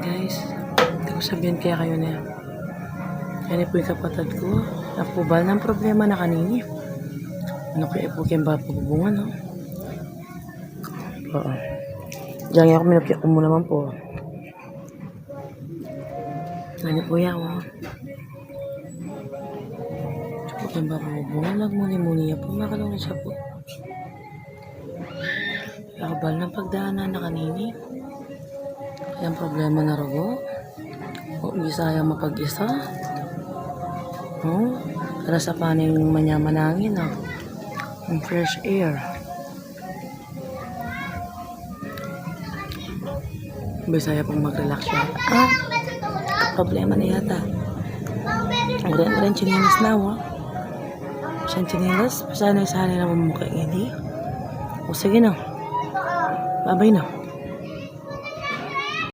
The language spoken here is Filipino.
Guys, hindi ko sabihin kaya kayo na yan. Po yung kapatid ko. Napubal ng problema na kanini. Ano kaya po kayong bababungan, no? Oo. Diyan ako minapyak ko muna naman po. Ano po yan, oh. Kayong bababungan. Nagmuni-muni po. Makalungan siya po. Lakabal ng pagdaanan na kanini. Yung problema na rogo. O, hindi sayang mapag-isa. Oh, para sa paning manyamanangin, ah. Yung fresh air. Bisaya pang mag-relax siya. Ah, problema na yata. Ang rin chinilas na, oh. Siyang chinilas. Pasanay-sanay na mamukha hindi. O, sige na. Babay na.